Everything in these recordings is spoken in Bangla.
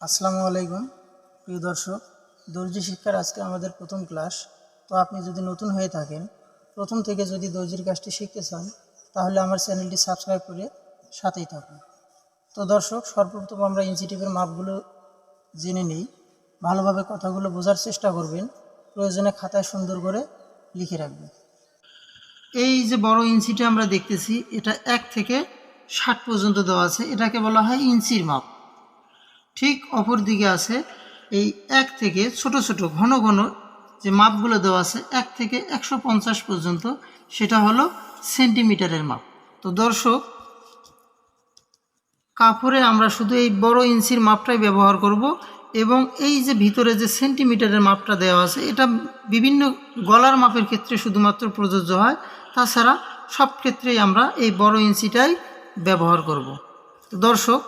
আসসালামু আলাইকুম, প্রিয় দর্শক। দর্জি শিক্ষার আজকে আমাদের প্রথম ক্লাস। তো আপনি যদি নতুন হয়ে থাকেন, প্রথম থেকে যদি দর্জির কাজটি শিখতে চান, তাহলে আমার চ্যানেলটি সাবস্ক্রাইব করে সাথেই থাকুন। তো দর্শক, সর্বপ্রথম আমরা ইনসিটিভের মাপগুলো জেনে নেই। ভালোভাবে কথাগুলো বোঝার চেষ্টা করবেন। প্রয়োজনে খাতায় সুন্দর করে লিখে রাখবেন। এই যে বড় ইঞ্চিটা আমরা দেখতেছি, এটা এক থেকে ষাট পর্যন্ত দেওয়া আছে। এটাকে বলা হয় ইঞ্চির মাপ। ঠিক অপর দিকে আছে এই এক থেকে ছোট ছোট ঘন ঘন যে মাপগুলো দেওয়া আছে, এক থেকে একশো পঞ্চাশ পর্যন্ত, সেটা হলো সেন্টিমিটারের মাপ। তো দর্শক, কাপড়ে আমরা শুধু এই বড় ইঞ্চির মাপটাই ব্যবহার করব এবং এই যে ভিতরে যে সেন্টিমিটারের মাপটা দেওয়া আছে, এটা বিভিন্ন গলার মাপের ক্ষেত্রে শুধুমাত্র প্রযোজ্য হয়। তাছাড়া সব ক্ষেত্রেই আমরা এই বড় ইঞ্চিটাই ব্যবহার করব। তো দর্শক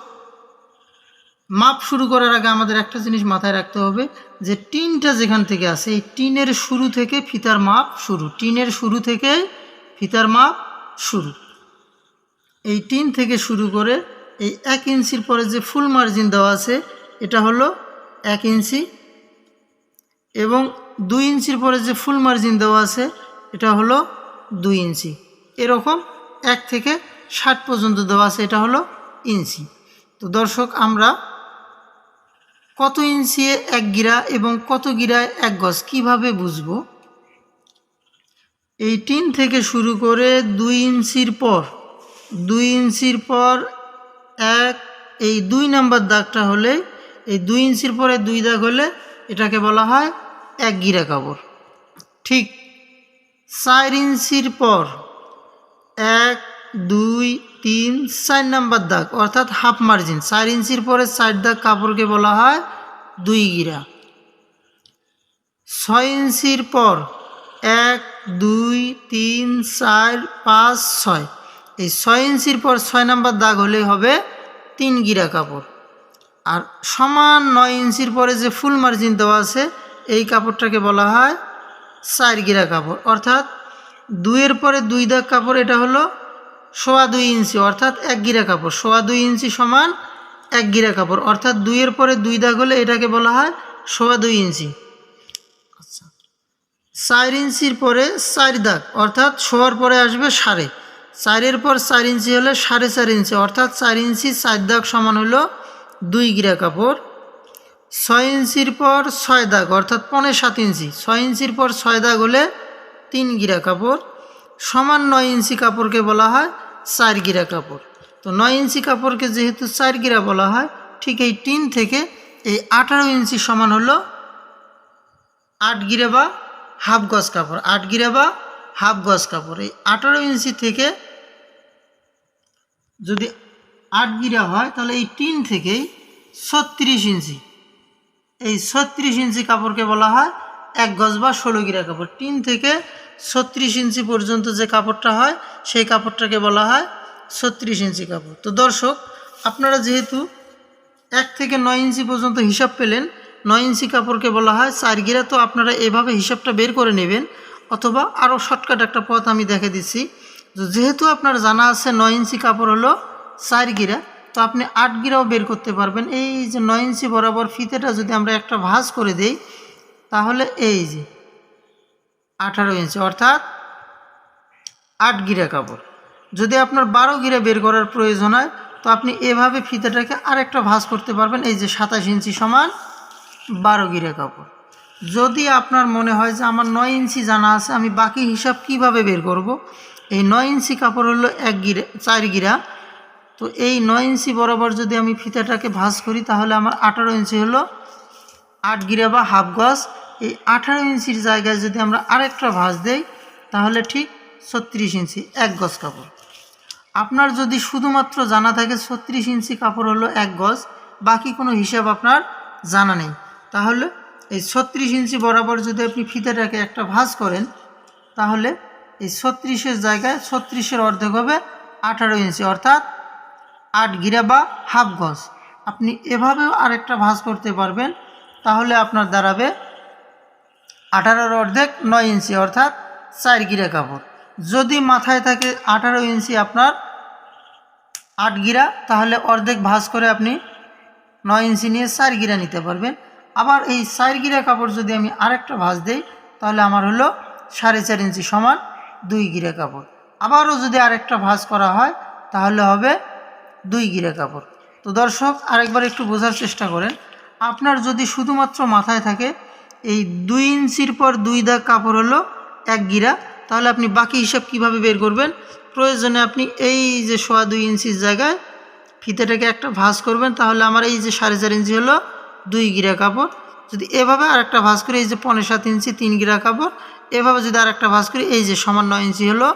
মাপ শুরু করার আগে আমাদের একটা জিনিস মাথায় রাখতে হবে যে টিনটা যেখান থেকে আসে এই টিনের শুরু থেকে ফিতার মাপ শুরু। টিনের শুরু থেকে ফিতার মাপ শুরু। এই টিন থেকে শুরু করে এই এক ইঞ্চির পরে যে ফুল মার্জিন দেওয়া আছে, এটা হলো এক ইঞ্চি। এবং দুই ইঞ্চির পরে যে ফুল মার্জিন দেওয়া আছে, এটা হলো দুই ইঞ্চি। এরকম এক থেকে ষাট পর্যন্ত দেওয়া আছে, এটা হলো ইঞ্চি। তো দর্শক, আমরা কত ইঞ্চি এক গিরা এবং কত গিরায় এক গজ? কীভাবে বুঝব? এই টিন থেকে শুরু করে দুই ইঞ্চির পর, দুই ইঞ্চির পর এক, এই দুই নাম্বার দাগটা হলে, এই দুই ইঞ্চির পরে দুই দাগ হলে এটাকে বলা হয় এক গিরা কাপড়। ঠিক চার ইঞ্চির পর, এক, দুই তিন, চার নাম্বার দাগ, অর্থাৎ হাফ মার্জিন, চার ইঞ্চির পরে চার দাগ কাপড়কে বলা হয় দুই গিরা। ছয় ইঞ্চির পর এক, দুই, তিন, চার, পাঁচ, ছয়। এই ছয় ইঞ্চির পর ছয় নাম্বার দাগ হলেই হবে তিন গিরা কাপড়। আর সমান নয় ইঞ্চির পরে যে ফুল মার্জিন দেওয়া আছে, এই কাপড়টাকে বলা হয় চার গিরা কাপড়। অর্থাৎ দুইয়ের পরে দুই দাগ কাপড়, এটা হলো সোয়া দুই ইঞ্চি অর্থাৎ এক গিরা কাপড়। সোয়া দুই ইঞ্চি সমান এক গিরা কাপড় অর্থাৎ দুইয়ের পরে দুই দাগ হলে এটাকে বলা হয় সোয়া দুই ইঞ্চি। আচ্ছা। চার ইঞ্চির পরে চার দাগ অর্থাৎ শোয়ার পরে আসবে সাড়ে। চারের পর চার ইঞ্চি হলে সাড়ে চার ইঞ্চি অর্থাৎ চার ইঞ্চি চার দাগ সমান হলো দুই গিরা কাপড়। ছয় ইঞ্চির পর ছয় দাগ অর্থাৎ পনে সাত ইঞ্চি। ছয় ইঞ্চির পর ছয় দাগ হলে তিন গিরা কাপড়। সমান নয় ইঞ্চি কাপড়কে বলা হয় চার গিরা কাপড়। তো নয় ইঞ্চি কাপড়কে যেহেতু চার গিরা বলা হয়, ঠিক এই টিন থেকে এই আঠারো ইঞ্চি সমান হলো আট গিরে বা হাফ গজ কাপড়। আট গিরে বা হাফ গজ কাপড়। এই আঠারো ইঞ্চি থেকে যদি আট গিরা হয়, তাহলে এই টিন থেকেই ছত্রিশ ইঞ্চি। এই ছত্রিশ ইঞ্চি কাপড়কে বলা হয় এক গজ বা ষোলো গিরা কাপড়। টিন থেকে ছত্রিশ ইঞ্চি পর্যন্ত যে কাপড়টা হয়, সেই কাপড়টাকে বলা হয় ছত্রিশ ইঞ্চি কাপড়। তো দর্শক, আপনারা যেহেতু এক থেকে নয় ইঞ্চি পর্যন্ত হিসাব পেলেন, নয় ইঞ্চি কাপড়কে বলা হয় চার গিরা তো আপনারা এভাবে হিসাবটা বের করে নেবেন অথবা আরও শর্টকাট একটা পথ আমি দেখে দিচ্ছি। তো যেহেতু আপনার জানা আছে নয় ইঞ্চি কাপড় হলো চার গিরা তো আপনি আট গিরাও বের করতে পারবেন। এই যে নয় ইঞ্চি বরাবর ফিতেটা যদি আমরা একটা ভাঁজ করে দেই, তাহলে এই যে আঠারো ইঞ্চি, অর্থাৎ আট গিরা কাপড়। যদি আপনার বারো গিরা বের করার প্রয়োজন হয়, তো আপনি এভাবে ফিতাটাকে আরেকটা ভাঁজ করতে পারবেন, এই যে সাতাশ ইঞ্চি সমান বারো গিরা কাপড়। যদি আপনার মনে হয় যে আমার নয় ইঞ্চি জানা আছে, আমি বাকি হিসাব কীভাবে বের করব? এই নয় ইঞ্চি কাপড় হলো এক গিরা, চার গিরা। তো এই নয় ইঞ্চি বরাবর যদি আমি ফিতাটাকে ভাঁজ করি, তাহলে আমার আঠারো ইঞ্চি হলো আট গিরা বা হাফ গজ। এই আঠারো ইঞ্চির জায়গায় যদি আমরা আরেকটা ভাঁজ দেই, তাহলে ঠিক ছত্রিশ ইঞ্চি, এক গজ কাপড়। আপনার যদি শুধুমাত্র জানা থাকে ছত্রিশ ইঞ্চি কাপড় হলো এক গজ, বাকি কোনো হিসাব আপনার জানা নেই। তাহলে এই ছত্রিশ ইঞ্চি বরাবর যদি আপনি ফিতাটাকে একটা ভাঁজ করেন, তাহলে এই ছত্রিশের জায়গায় ছত্রিশের অর্ধেক হবে আঠারো ইঞ্চি, অর্থাৎ আট গিরা বা হাফ গজ। আপনি এভাবেও আরেকটা ভাঁজ করতে পারবেন, তাহলে আপনার দাঁড়াবে আঠারোর অর্ধেক নয় ইঞ্চি, অর্থাৎ চার গিরা কাপড়। যদি মাথায় থাকে আঠারো ইঞ্চি আপনার আট গিরা, তাহলে অর্ধেক ভাঁজ করে আপনি নয় ইঞ্চি নিয়ে চার গিরা নিতে পারবেন। আবার এই চার গিরা কাপড় যদি আমি আরেকটা ভাঁজ দেই, তাহলে আমার হলো সাড়ে চার ইঞ্চি সমান দুই গিরা কাপড়। আবারও যদি আরেকটা ভাঁজ করা হয়, তাহলে হবে দুই গিরা কাপড়। তো দর্শক, আরেকবার একটু বোঝার চেষ্টা করেন। আপনার যদি শুধুমাত্র মাথায় থাকে এই দুই ইঞ্চির পর দুই দাগ কাপড় হলো এক গিরা। তাহলে আপনি বাকি হিসাব কীভাবে বের করবেন? প্রয়োজনে আপনি এই যে সোয়া দুই ইঞ্চির জায়গায় ফিতেটাকে একটা ভাঁজ করবেন। তাহলে আমার এই যে সাড়ে চার ইঞ্চি হলো দুই গিরা কাপড়। যদি এভাবে আরেকটা ভাঁজ করি, এই যে পনেরো সাত ইঞ্চি তিন গিরা কাপড়। এভাবে যদি আরেকটা ভাঁজ করি, এই যে সমান নয় ইঞ্চি হলো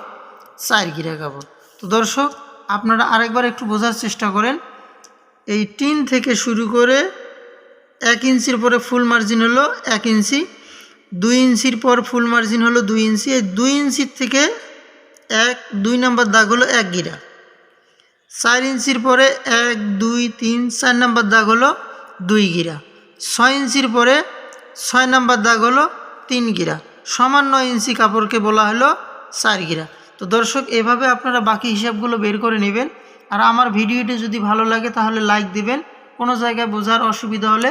চার গিরা কাপড়। তো দর্শক, আপনারা আরেকবার একটু বোঝার চেষ্টা করেন। এই টিন থেকে শুরু করে এক ইঞ্চির পরে ফুল মার্জিন হলো এক ইঞ্চি, দুই ইঞ্চির পর ফুল মার্জিন হলো দুই ইঞ্চি, এই দুই ইঞ্চির থেকে এক, দুই নাম্বার দাগ হলো এক গিরা। চার ইঞ্চির পরে এক, দুই, তিন, চার নাম্বার দাগ হলো দুই গিরা। ছয় ইঞ্চির পরে ছয় নাম্বার দাগ হলো তিন গিরা। সমান নয় ইঞ্চি কাপড়কে বলা হলো চার গিরা। তো দর্শক, এভাবে আপনারা বাকি হিসাবগুলো বের করে নেবেন। আর আমার ভিডিওটি যদি ভালো লাগে তাহলে লাইক দিবেন। কোনো জায়গায় বোঝার অসুবিধা হলে